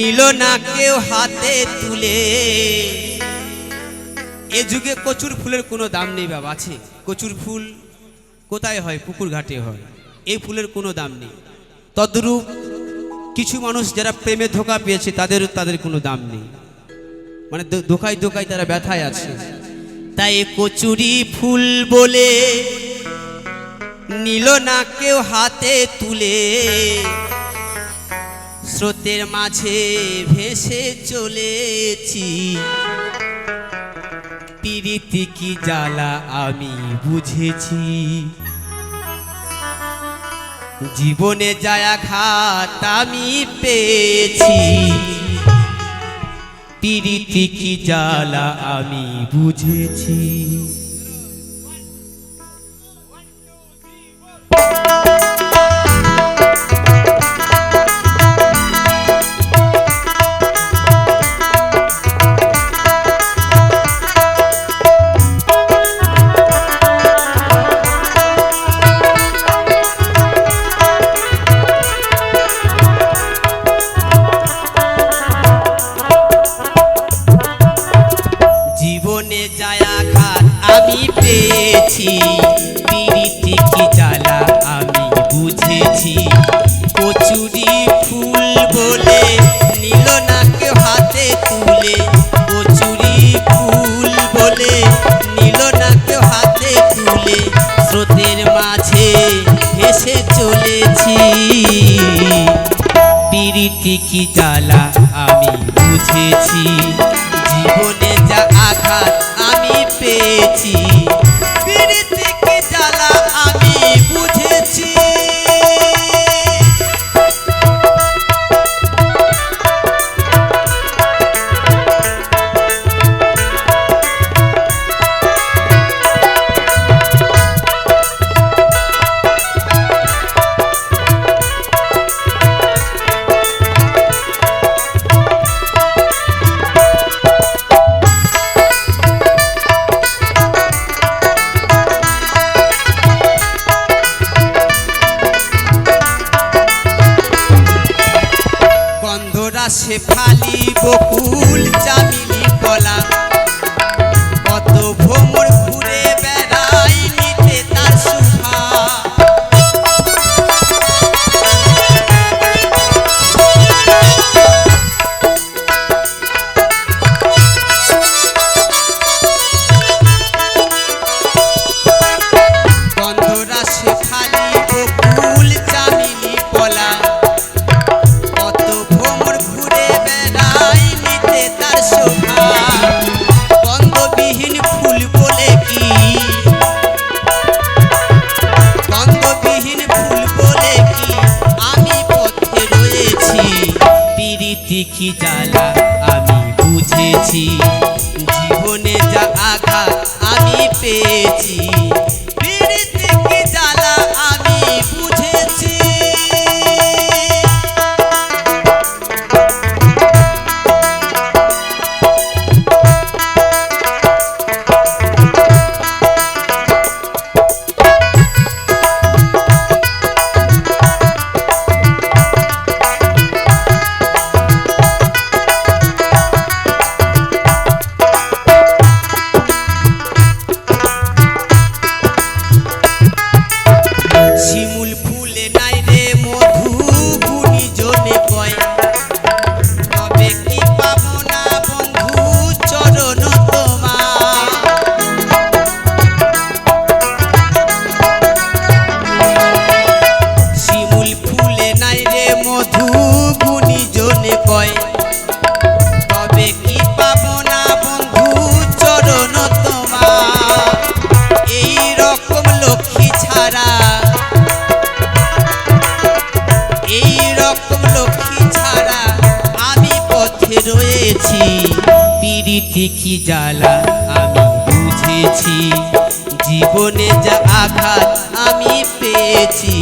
নিল না কেউ হাতে তুলে। এ যুগে কচুর ফুলের কোনো দাম নেই বাবা, আছে। কচুর ফুল কোথায় হয়? পুকুর ঘাটে হয়। এই ফুলের কোনো দাম নেই। তদ্রূপ কিছু মানুষ যারা প্রেমে ধোকা পেয়েছে, তাদের তাদের কোনো দাম নেই। মানে ধোকায় ধোকায় তারা ব্যথায় আছে। তাই কচুরি ফুল বলে নিল না কেউ হাতে তুলে। স্রোতের মাঝে ভেসে চলেছি। পিরিতি কি জ্বালা আমি বুঝেছি। জীবনে যায়া ঘাত আমি পেয়েছি। পিরিতি কি জ্বালা আমি বুঝেছি। আমি পেয়েছি। পিরিতি কি জ্বালা আমি বুঝেছি। কচুরি ফুল বলে নিল না কেউ হাতে তুলে। কচুরি ফুল বলে নিল না কেউ হাতে তুলে। স্রোতের মাঝে ভেসে চলেছি। পিরিতি কি জ্বালা আমি বুঝেছি। জীবনে যা আঘাত পেয়েছি। বুঝেছি জীবনে যা আঘাত আমি পেয়েছি। পিরিতি কি জ্বালা? আমি বুঝেছি জীবনে যা আঘাত আমি পেয়েছি।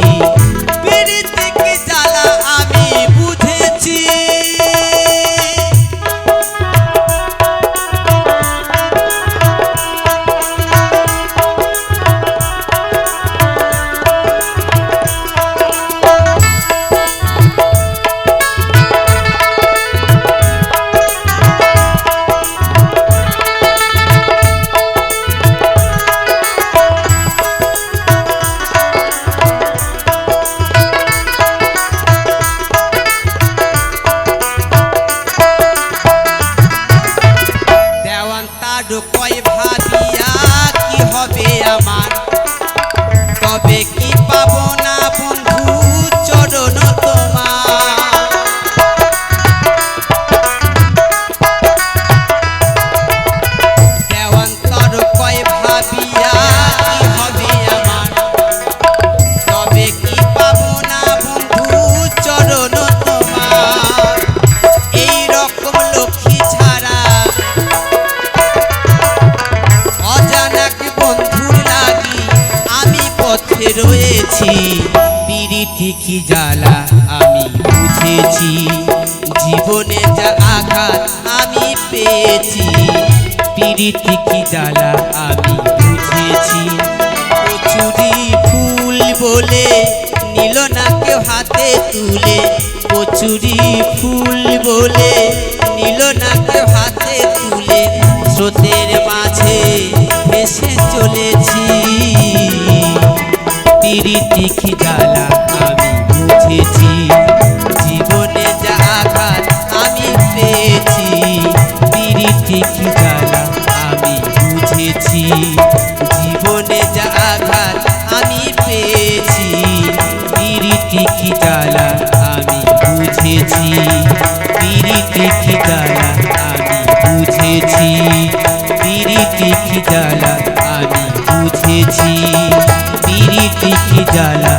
জ্বালা আমি বুঝেছি। জীবনে যা আঘাত আমি পেয়েছি। পিড়িতি কি জ্বালা আমি বুঝেছি। কচুরি ফুল বলে নিল না কেউ হাতে তুলে। কচুরি ফুল বলে নিল না কেউ হাতে তুলে। স্রোতের মাঝে এসে চলেছি। পিড়িতি কি কি জ্বালা আমি বুঝেছি পিরিতি কি জ্বালা